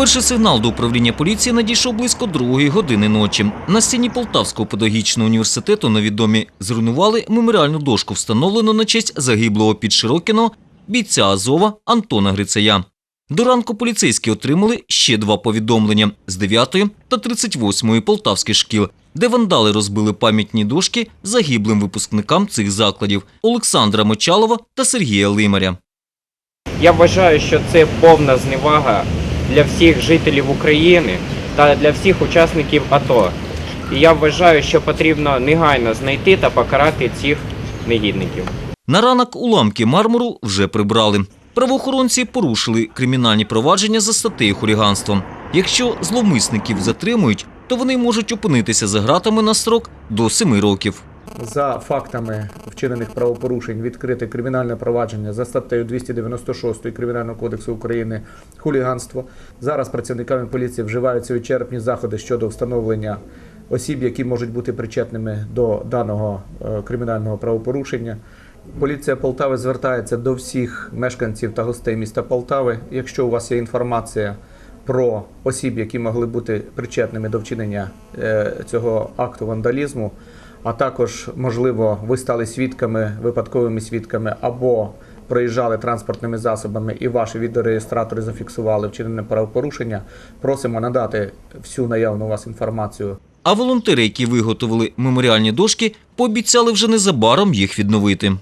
Перший сигнал до управління поліції надійшов близько другої години ночі. На стіні Полтавського педагогічного університету невідомі зруйнували меморіальну дошку, встановлену на честь загиблого під Широкіно бійця Азова Антона Грицая. До ранку поліцейські отримали ще два повідомлення з 9 та 38 полтавських шкіл, де вандали розбили пам'ятні дошки загиблим випускникам цих закладів Олександра Мочалова та Сергія Лимаря. Я вважаю, що це повна зневага для всіх жителів України та для всіх учасників АТО. І я вважаю, що потрібно негайно знайти та покарати цих негідників. На ранок уламки мармуру вже прибрали. Правоохоронці порушили кримінальні провадження за статтею хуліганства. Якщо зловмисників затримують, то вони можуть опинитися за ґратами на строк до 7 років. За фактами вчинених правопорушень відкрите кримінальне провадження за статтею 296 Кримінального кодексу України хуліганство. Зараз працівниками поліції вживаються вичерпні заходи щодо встановлення осіб, які можуть бути причетними до даного е, кримінального правопорушення. Поліція Полтави звертається до всіх мешканців та гостей міста Полтави. Якщо у вас є інформація про осіб, які могли бути причетними до вчинення е, цього акту вандалізму, а також, можливо, ви стали свідками, випадковими свідками або проїжджали транспортними засобами і ваші відеореєстратори зафіксували вчинене правопорушення, просимо надати всю наявну у вас інформацію А волонтери, які виготовили меморіальні дошки, пообіцяли вже незабаром їх відновити.